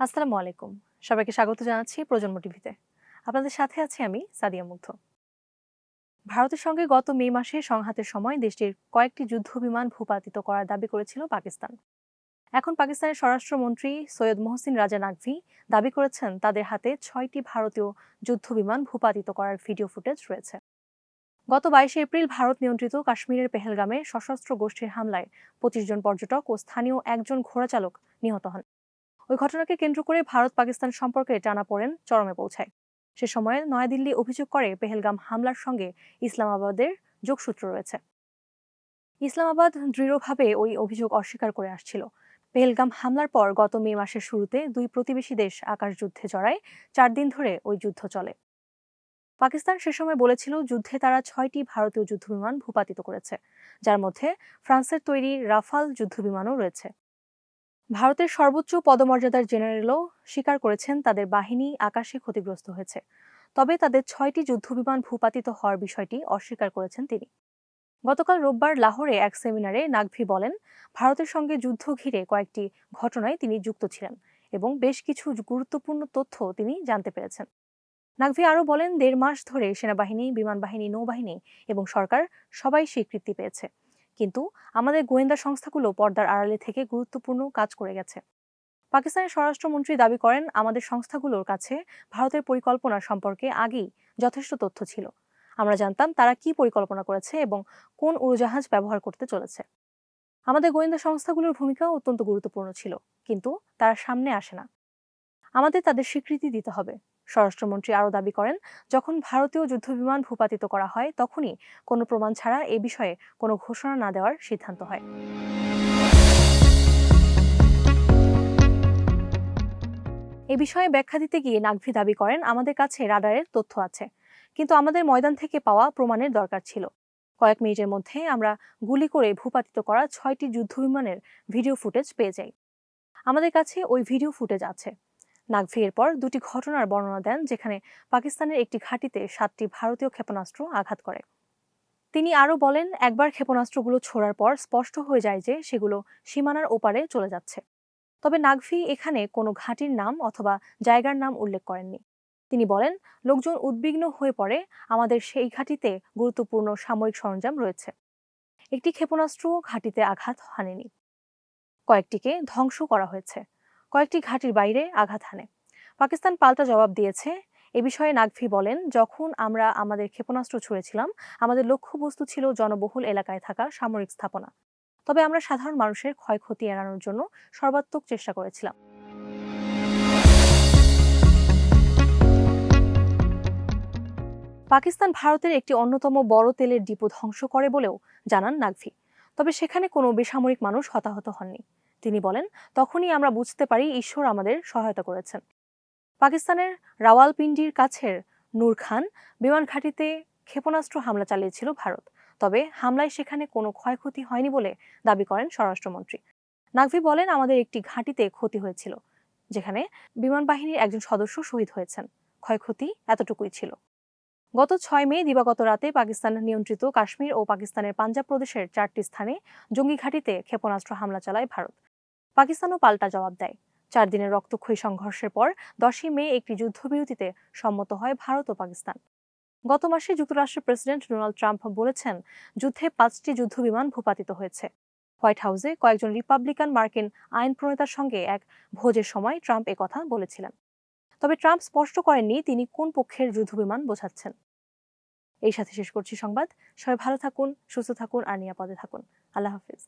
আসসালামু আলাইকুম। সবাইকে স্বাগত জানাচ্ছি প্রজন্ম টিভিতে। আপনাদের সাথে আছি আমি সাদিয়া মুগ্ধ। ভারতের সঙ্গে গত মে মাসে সংঘাতের সময় দেশটির কয়েকটি যুদ্ধ বিমান ভূপাতিত করার দাবি করেছিল পাকিস্তান। এখন পাকিস্তানের স্বরাষ্ট্রমন্ত্রী সৈয়দ মোহসিন রাজা নাকভি দাবি করেছেন তাদের হাতে ছয়টি ভারতীয় যুদ্ধ বিমান ভূপাতিত করার ভিডিও ফুটেজ রয়েছে। গত বাইশে এপ্রিল ভারত নিয়ন্ত্রিত কাশ্মীরের পেহেলগামে সশস্ত্র গোষ্ঠীর হামলায় পঁচিশ জন পর্যটক ও স্থানীয় একজন ঘোড়াচালক নিহত হন। ওই ঘটনাকে কেন্দ্র করে ভারত পাকিস্তান সম্পর্কে টানা পড়েন, চরমে পৌঁছায়। সে সময়ে নয়াদিল্লি অভিযোগ করে পেহেলগাম হামলার সঙ্গে ইসলামাবাদের যোগসূত্র রয়েছে। ইসলামাবাদ দৃঢ়ভাবে ওই অভিযোগ অস্বীকার করে আসছিল। পেহেলগাম হামলার পর গত মে মাসের শুরুতে দুই প্রতিবেশী দেশ আকাশযুদ্ধে জড়ায়, চার দিন ধরে ওই যুদ্ধ চলে। পাকিস্তান সে সময় বলেছিল যুদ্ধে তারা ছয়টি ভারতীয় যুদ্ধবিমান ভূপাতিত করেছে, যার মধ্যে ফ্রান্সের তৈরি রাফাল যুদ্ধবিমানও রয়েছে। ভারতের সর্বোচ্চ পদমর্যাদার জেনারেলও স্বীকার করেছেন তাদের বাহিনী আকাশে ক্ষতিগ্রস্ত হয়েছে। তবে তাদের ছয়টি যুদ্ধবিমান ভূপাতিত হওয়ার বিষয়টি অস্বীকার করেছেন তিনি। গতকাল রোববার লাহোরে এক সেমিনারে নাগভি বলেন, ভারতের সঙ্গে যুদ্ধ ঘিরে কয়েকটি ঘটনায় তিনি যুক্ত ছিলেন এবং বেশ কিছু গুরুত্বপূর্ণ তথ্য তিনি জানতে পেরেছেন। নাগভি আরও বলেন, দেড় মাস ধরে সেনাবাহিনী বিমান বাহিনী নৌবাহিনী এবং সরকার সবাই স্বীকৃতি পেয়েছে। কিন্তু আমাদের গোয়েন্দা সংস্থাগুলো পর্দার আড়ালে থেকে গুরুত্বপূর্ণ কাজ করে গেছে। পাকিস্তানের স্বরাষ্ট্রমন্ত্রী দাবি করেন, আমাদের সংস্থাগুলোর কাছে ভারতের পরিকল্পনা সম্পর্কে আগেই যথেষ্ট তথ্য ছিল। আমরা জানতাম তারা কি পরিকল্পনা করেছে এবং কোন উড়োজাহাজ ব্যবহার করতে চলেছে। আমাদের গোয়েন্দা সংস্থাগুলোর ভূমিকা অত্যন্ত গুরুত্বপূর্ণ ছিল, কিন্তু তারা সামনে আসে না। আমাদের তাদের স্বীকৃতি দিতে হবে। স্বরাষ্ট্রমন্ত্রী আরও দাবি করেন, যখন ভারতীয় যুদ্ধবিমান ভূপাতিত করা হয়, তখনই কোনো প্রমাণ ছাড়া এ বিষয়ে কোনো ঘোষণা না দেওয়ার সিদ্ধান্ত হয়। এ বিষয়ে ব্যাখ্যা দিতে গিয়ে নাগভি দাবি করেন, আমাদের কাছে রাডারের তথ্য আছে। কিন্তু আমাদের ময়দান থেকে পাওয়া প্রমাণের দরকার ছিল। কয়েক মিনিটের মধ্যে আমরা গুলি করে ভূপাতিত করা ছয়টি যুদ্ধবিমানের ভিডিও ফুটেজ পেয়ে যাই। আমাদের কাছে ওই ভিডিও ফুটেজ আছে। নাগভি এরপর দুটি ঘটনার বর্ণনা দেন, যেখানে পাকিস্তানের একটি ঘাঁটিতে সাতটি ভারতীয় ক্ষেপণাস্ত্র আঘাত করে। তিনি আরও বলেন, একবার ক্ষেপণাস্ত্রগুলো ছোড়ার পর স্পষ্ট হয়ে যায় যে সেগুলো সীমানার ওপারে চলে যাচ্ছে। তবে নাগভি এখানে কোনো ঘাঁটির নাম অথবা জায়গার নাম উল্লেখ করেননি। তিনি বলেন, লোকজন উদ্বিগ্ন হয়ে পড়ে, আমাদের সেই ঘাঁটিতে গুরুত্বপূর্ণ সামরিক সরঞ্জাম রয়েছে। একটি ক্ষেপণাস্ত্র ঘাঁটিতে আঘাত হানেনি। কয়েকটিকে ধ্বংস করা হয়েছে। কয়েকটি ঘাঁটির বাইরে আঘাত হানে। পাকিস্তান পাল্টা জবাব দিয়েছে। এ বিষয়ে নাগভি বলেন, যখন আমরা আমাদের ক্ষেপণাস্ত্র ছুঁড়েছিলাম, আমাদের লক্ষ্যবস্তু ছিল জনবহুল এলাকায় থাকা সামরিক স্থাপনা। তবে আমরা সাধারণ মানুষের ক্ষয়ক্ষতি এড়ানোর জন্য সর্বাত্মক চেষ্টা করেছিলাম। পাকিস্তান ভারতের একটি অন্যতম বড় তেলের ডিপো ধ্বংস করে বলেও জানান নাগভি। তবে সেখানে কোনো বেসামরিক মানুষ হতাহত হননি। তিনি বলেন, তখনই আমরা বুঝতে পারি ঈশ্বর আমাদের সহায়তা করেছেন। পাকিস্তানের রাওয়ালপিন্ডির কাছের নূর খান বিমান ঘাঁটিতে ক্ষেপণাস্ত্র হামলা চালিয়েছিল ভারত। তবে হামলায় সেখানে কোনো ক্ষয়ক্ষতি হয়নি বলে দাবি করেন স্বরাষ্ট্রমন্ত্রী। নাগভি বলেন, আমাদের একটি ঘাঁটিতে ক্ষতি হয়েছিল, যেখানে বিমান বাহিনীর একজন সদস্য শহীদ হয়েছেন। ক্ষয়ক্ষতি এতটুকুই ছিল। গত ছয় মে, দিবাগত রাতে পাকিস্তান নিয়ন্ত্রিত কাশ্মীর ও পাকিস্তানের পাঞ্জাব প্রদেশের চারটি স্থানে জঙ্গি ঘাঁটিতে ক্ষেপণাস্ত্র হামলা চালায় ভারত। পাকিস্তানও পাল্টা জবাব দেয়। চার দিনের রক্তক্ষয়ী সংঘর্ষের পর দশই মে একটি যুদ্ধবিরতিতে সম্মত হয় ভারত ও পাকিস্তান। গত মাসে যুক্তরাষ্ট্রের প্রেসিডেন্ট ডোনাল্ড ট্রাম্প বলেছেন, যুদ্ধে পাঁচটি যুদ্ধবিমান ভূপাতিত হয়েছে। হোয়াইট হাউসে কয়েকজন রিপাবলিকান মার্কিন আইন প্রণেতার সঙ্গে এক ভোজের সময় ট্রাম্প কথা বলেছিলেন। তবে ট্রাম্প স্পষ্ট করেননি তিনি কোন পক্ষের যুদ্ধবিমান বোঝাচ্ছেন। এই সাথে শেষ করছি সংবাদ। সবাই ভালো থাকুন, সুস্থ থাকুন আর নিরাপদে থাকুন। আল্লাহ হাফিজ।